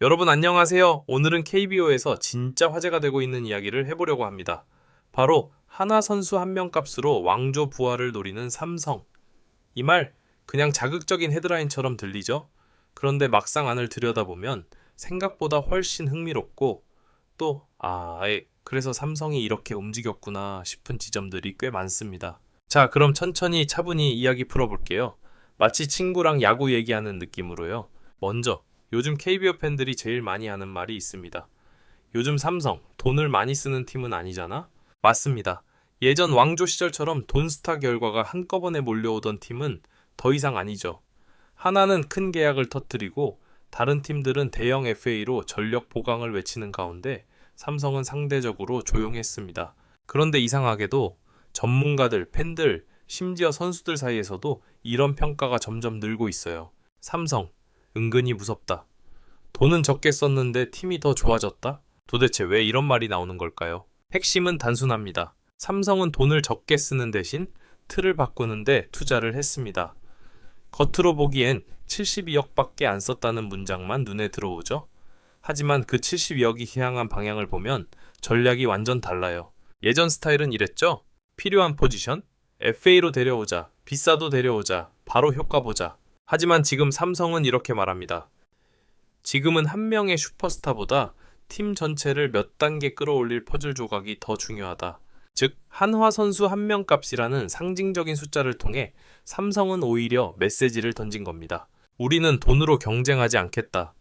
여러분 안녕하세요. 오늘은 KBO에서 진짜 화제가 되고 있는 이야기를 해보려고 합니다. 바로 하나 선수 한 명 값으로 왕조 부활을 노리는 삼성. 이 말 그냥 자극적인 헤드라인처럼 들리죠? 그런데 막상 안을 들여다보면 생각보다 훨씬 흥미롭고 또 아, 에, 그래서 삼성이 이렇게 움직였구나 싶은 지점들이 꽤 많습니다. 자, 그럼 천천히 차분히 이야기 풀어볼게요. 마치 친구랑 야구 얘기하는 느낌으로요. 먼저 요즘 KBO 팬들이 제일 많이 하는 말이 있습니다. 요즘 삼성 돈을 많이 쓰는 팀은 아니잖아? 맞습니다. 예전 왕조 시절처럼 돈스타 결과가 한꺼번에 몰려오던 팀은 더 이상 아니죠. 하나는 큰 계약을 터뜨리고 다른 팀들은 대형 FA로 전력 보강을 외치는 가운데 삼성은 상대적으로 조용했습니다. 그런데 이상하게도 전문가들, 팬들, 심지어 선수들 사이에서도 이런 평가가 점점 늘고 있어요. 삼성, 은근히 무섭다. 돈은 적게 썼는데 팀이 더 좋아졌다? 도대체 왜 이런 말이 나오는 걸까요? 핵심은 단순합니다. 삼성은 돈을 적게 쓰는 대신 틀을 바꾸는데 투자를 했습니다. 겉으로 보기엔 72억밖에 안 썼다는 문장만 눈에 들어오죠. 하지만 그 72억이 향한 방향을 보면 전략이 완전 달라요. 예전 스타일은 이랬죠? 필요한 포지션? FA로 데려오자. 비싸도 데려오자. 바로 효과 보자. 하지만 지금 삼성은 이렇게 말합니다. 지금은 한 명의 슈퍼스타보다 팀 전체를 몇 단계 끌어올릴 퍼즐 조각이 더 중요하다. 즉, 한화 선수 한 명 값이라는 상징적인 숫자를 통해 삼성은 오히려 메시지를 던진 겁니다. 우리는 돈으로 경쟁하지 않겠다.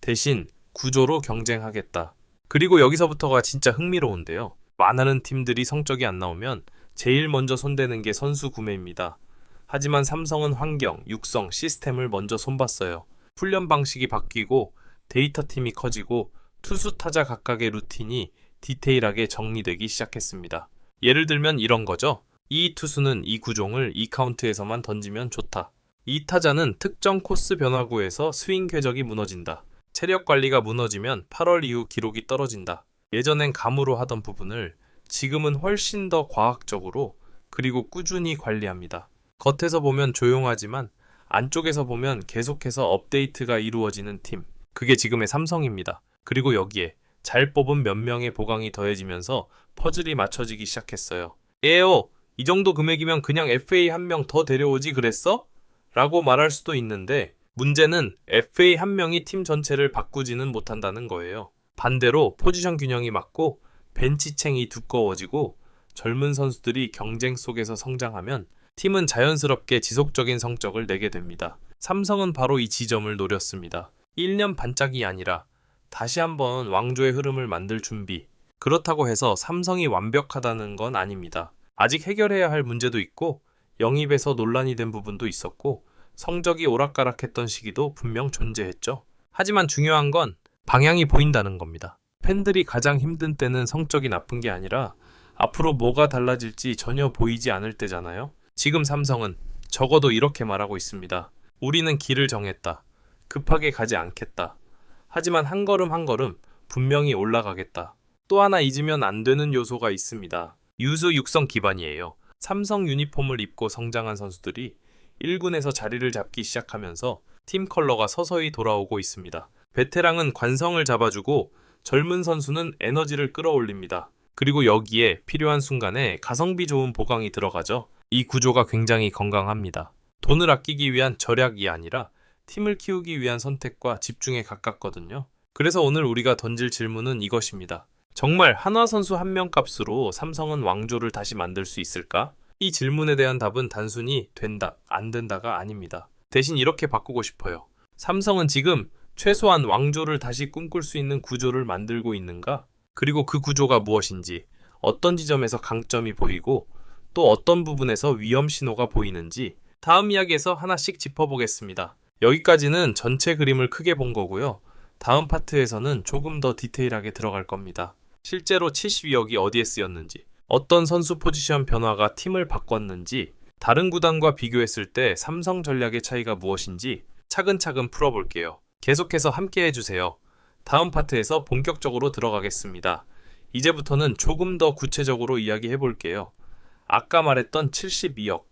대신 구조로 경쟁하겠다. 그리고 여기서부터가 진짜 흥미로운데요. 많은 팀들이 성적이 안 나오면 제일 먼저 손대는 게 선수 구매입니다. 하지만 삼성은 환경, 육성, 시스템을 먼저 손봤어요. 훈련 방식이 바뀌고 데이터 팀이 커지고 투수 타자 각각의 루틴이 디테일하게 정리되기 시작했습니다. 예를 들면 이런 거죠. 이 투수는 이 구종을 이 카운트에서만 던지면 좋다. 이 타자는 특정 코스 변화구에서 스윙 궤적이 무너진다. 체력 관리가 무너지면 8월 이후 기록이 떨어진다. 예전엔 감으로 하던 부분을 지금은 훨씬 더 과학적으로 그리고 꾸준히 관리합니다. 겉에서 보면 조용하지만 안쪽에서 보면 계속해서 업데이트가 이루어지는 팀. 그게 지금의 삼성입니다. 그리고 여기에 잘 뽑은 몇 명의 보강이 더해지면서 퍼즐이 맞춰지기 시작했어요. 에요! 이 정도 금액이면 그냥 FA 한 명 더 데려오지 그랬어? 라고 말할 수도 있는데 문제는 FA 한 명이 팀 전체를 바꾸지는 못한다는 거예요. 반대로 포지션 균형이 맞고 벤치챙이 두꺼워지고 젊은 선수들이 경쟁 속에서 성장하면 팀은 자연스럽게 지속적인 성적을 내게 됩니다. 삼성은 바로 이 지점을 노렸습니다. 1년 반짝이 아니라 다시 한번 왕조의 흐름을 만들 준비. 그렇다고 해서 삼성이 완벽하다는 건 아닙니다. 아직 해결해야 할 문제도 있고 영입에서 논란이 된 부분도 있었고 성적이 오락가락했던 시기도 분명 존재했죠. 하지만 중요한 건 방향이 보인다는 겁니다. 팬들이 가장 힘든 때는 성적이 나쁜 게 아니라 앞으로 뭐가 달라질지 전혀 보이지 않을 때잖아요. 지금 삼성은 적어도 이렇게 말하고 있습니다. 우리는 길을 정했다. 급하게 가지 않겠다. 하지만 한 걸음 한 걸음 분명히 올라가겠다. 또 하나 잊으면 안 되는 요소가 있습니다. 유수 육성 기반이에요. 삼성 유니폼을 입고 성장한 선수들이 1군에서 자리를 잡기 시작하면서 팀 컬러가 서서히 돌아오고 있습니다. 베테랑은 관성을 잡아주고 젊은 선수는 에너지를 끌어올립니다. 그리고 여기에 필요한 순간에 가성비 좋은 보강이 들어가죠. 이 구조가 굉장히 건강합니다. 돈을 아끼기 위한 절약이 아니라 팀을 키우기 위한 선택과 집중에 가깝거든요. 그래서 오늘 우리가 던질 질문은 이것입니다. 정말 한화 선수 한 명 값으로 삼성은 왕조를 다시 만들 수 있을까? 이 질문에 대한 답은 단순히 된다, 안 된다가 아닙니다. 대신 이렇게 바꾸고 싶어요. 삼성은 지금 최소한 왕조를 다시 꿈꿀 수 있는 구조를 만들고 있는가? 그리고 그 구조가 무엇인지, 어떤 지점에서 강점이 보이고, 또 어떤 부분에서 위험 신호가 보이는지 다음 이야기에서 하나씩 짚어보겠습니다. 여기까지는 전체 그림을 크게 본 거고요. 다음 파트에서는 조금 더 디테일하게 들어갈 겁니다. 실제로 72억이 어디에 쓰였는지, 어떤 선수 포지션 변화가 팀을 바꿨는지, 다른 구단과 비교했을 때 삼성 전략의 차이가 무엇인지 차근차근 풀어볼게요. 계속해서 함께 해주세요. 다음 파트에서 본격적으로 들어가겠습니다. 이제부터는 조금 더 구체적으로 이야기해 볼게요. 아까 말했던 72억.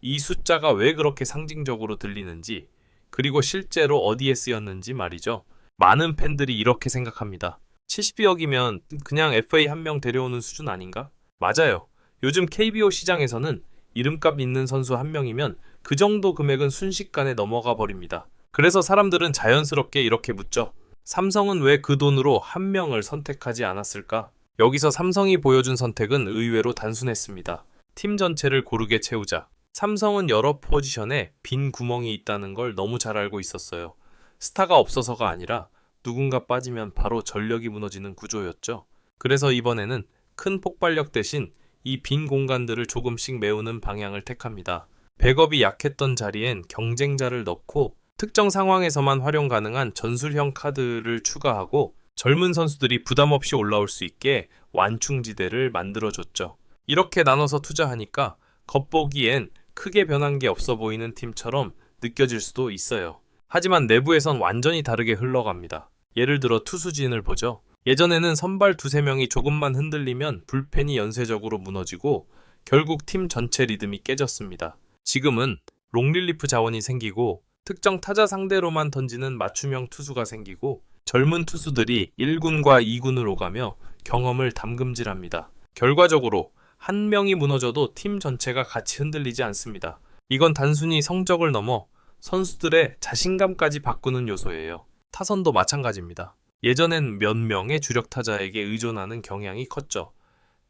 이 숫자가 왜 그렇게 상징적으로 들리는지, 그리고 실제로 어디에 쓰였는지 말이죠. 많은 팬들이 이렇게 생각합니다. 70억이면 그냥 FA 한 명 데려오는 수준 아닌가? 맞아요. 요즘 KBO 시장에서는 이름값 있는 선수 한 명이면 그 정도 금액은 순식간에 넘어가 버립니다. 그래서 사람들은 자연스럽게 이렇게 묻죠. 삼성은 왜 그 돈으로 한 명을 선택하지 않았을까? 여기서 삼성이 보여준 선택은 의외로 단순했습니다. 팀 전체를 고르게 채우자. 삼성은 여러 포지션에 빈 구멍이 있다는 걸 너무 잘 알고 있었어요. 스타가 없어서가 아니라 누군가 빠지면 바로 전력이 무너지는 구조였죠. 그래서 이번에는 큰 폭발력 대신 이 빈 공간들을 조금씩 메우는 방향을 택합니다. 백업이 약했던 자리엔 경쟁자를 넣고 특정 상황에서만 활용 가능한 전술형 카드를 추가하고 젊은 선수들이 부담 없이 올라올 수 있게 완충지대를 만들어줬죠. 이렇게 나눠서 투자하니까 겉보기엔 크게 변한 게 없어 보이는 팀처럼 느껴질 수도 있어요. 하지만 내부에선 완전히 다르게 흘러갑니다. 예를 들어 투수진을 보죠. 예전에는 선발 두세 명이 조금만 흔들리면 불펜이 연쇄적으로 무너지고 결국 팀 전체 리듬이 깨졌습니다. 지금은 롱릴리프 자원이 생기고 특정 타자 상대로만 던지는 맞춤형 투수가 생기고 젊은 투수들이 1군과 2군을 오가며 경험을 담금질합니다. 결과적으로 한 명이 무너져도 팀 전체가 같이 흔들리지 않습니다. 이건 단순히 성적을 넘어 선수들의 자신감까지 바꾸는 요소예요. 타선도 마찬가지입니다. 예전엔 몇 명의 주력 타자에게 의존하는 경향이 컸죠.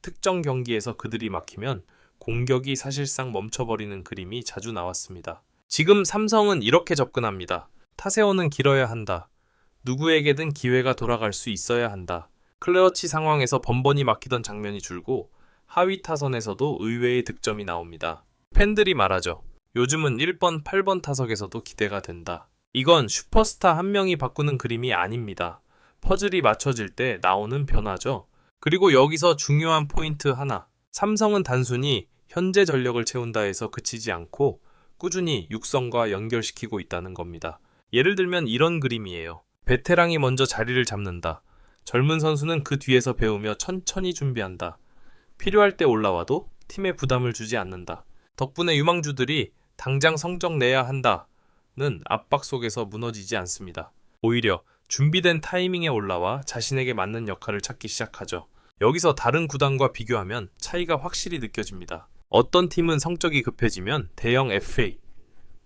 특정 경기에서 그들이 막히면 공격이 사실상 멈춰버리는 그림이 자주 나왔습니다. 지금 삼성은 이렇게 접근합니다. 타세오는 길어야 한다. 누구에게든 기회가 돌아갈 수 있어야 한다. 클러치 상황에서 번번이 막히던 장면이 줄고 하위 타선에서도 의외의 득점이 나옵니다. 팬들이 말하죠. 요즘은 1번, 8번 타석에서도 기대가 된다. 이건 슈퍼스타 한 명이 바꾸는 그림이 아닙니다. 퍼즐이 맞춰질 때 나오는 변화죠. 그리고 여기서 중요한 포인트 하나. 삼성은 단순히 현재 전력을 채운다 해서 그치지 않고 꾸준히 육성과 연결시키고 있다는 겁니다. 예를 들면 이런 그림이에요. 베테랑이 먼저 자리를 잡는다. 젊은 선수는 그 뒤에서 배우며 천천히 준비한다. 필요할 때 올라와도 팀에 부담을 주지 않는다. 덕분에 유망주들이 당장 성적 내야 한다는 압박 속에서 무너지지 않습니다. 오히려 준비된 타이밍에 올라와 자신에게 맞는 역할을 찾기 시작하죠. 여기서 다른 구단과 비교하면 차이가 확실히 느껴집니다. 어떤 팀은 성적이 급해지면 대형 FA,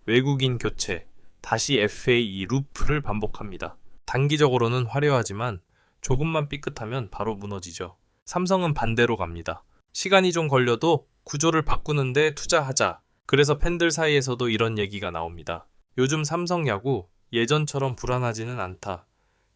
외국인 교체, 다시 FA 이 루프를 반복합니다. 단기적으로는 화려하지만 조금만 삐끗하면 바로 무너지죠. 삼성은 반대로 갑니다. 시간이 좀 걸려도 구조를 바꾸는데 투자하자. 그래서 팬들 사이에서도 이런 얘기가 나옵니다. 요즘 삼성 야구 예전처럼 불안하지는 않다.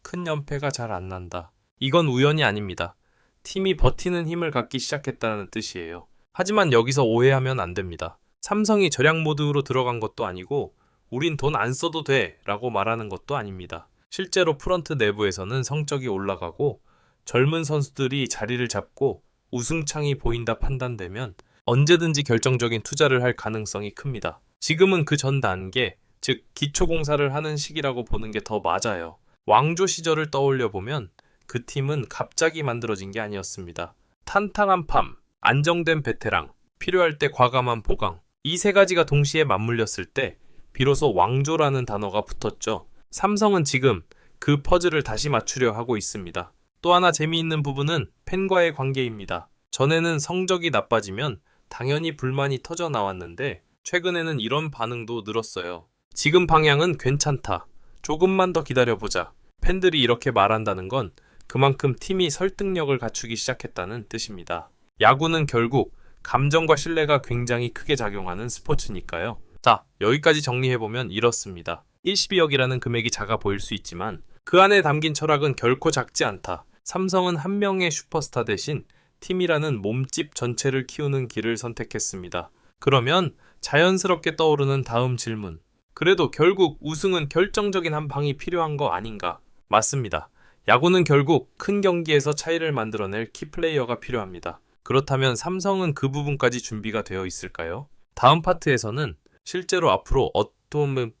큰 연패가 잘 안 난다. 이건 우연이 아닙니다. 팀이 버티는 힘을 갖기 시작했다는 뜻이에요. 하지만 여기서 오해하면 안 됩니다. 삼성이 절약 모드로 들어간 것도 아니고 우린 돈 안 써도 돼 라고 말하는 것도 아닙니다. 실제로 프런트 내부에서는 성적이 올라가고 젊은 선수들이 자리를 잡고 우승창이 보인다 판단되면 언제든지 결정적인 투자를 할 가능성이 큽니다. 지금은 그 전 단계, 즉 기초공사를 하는 시기라고 보는 게 더 맞아요. 왕조 시절을 떠올려 보면 그 팀은 갑자기 만들어진 게 아니었습니다. 탄탄한 팜, 안정된 베테랑, 필요할 때 과감한 보강. 이 세 가지가 동시에 맞물렸을 때 비로소 왕조라는 단어가 붙었죠. 삼성은 지금 그 퍼즐을 다시 맞추려 하고 있습니다. 또 하나 재미있는 부분은 팬과의 관계입니다. 전에는 성적이 나빠지면 당연히 불만이 터져 나왔는데 최근에는 이런 반응도 늘었어요. 지금 방향은 괜찮다. 조금만 더 기다려보자. 팬들이 이렇게 말한다는 건 그만큼 팀이 설득력을 갖추기 시작했다는 뜻입니다. 야구는 결국 감정과 신뢰가 굉장히 크게 작용하는 스포츠니까요. 자, 여기까지 정리해보면 이렇습니다. 12억이라는 금액이 작아 보일 수 있지만 그 안에 담긴 철학은 결코 작지 않다. 삼성은 한 명의 슈퍼스타 대신 팀이라는 몸집 전체를 키우는 길을 선택했습니다. 그러면 자연스럽게 떠오르는 다음 질문. 그래도 결국 우승은 결정적인 한 방이 필요한 거 아닌가? 맞습니다. 야구는 결국 큰 경기에서 차이를 만들어낼 키플레이어가 필요합니다. 그렇다면 삼성은 그 부분까지 준비가 되어 있을까요? 다음 파트에서는 실제로 앞으로 어떤,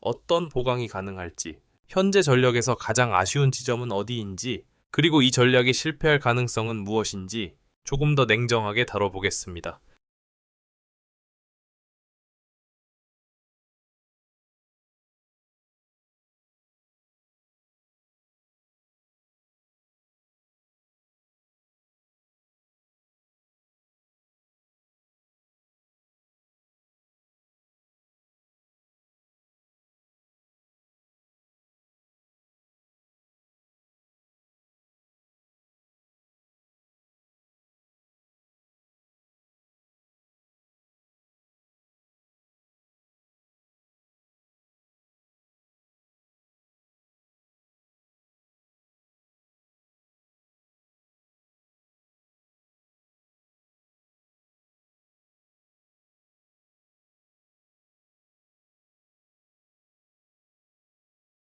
어떤 보강이 가능할지, 현재 전력에서 가장 아쉬운 지점은 어디인지, 그리고 이 전략이 실패할 가능성은 무엇인지 조금 더 냉정하게 다뤄보겠습니다.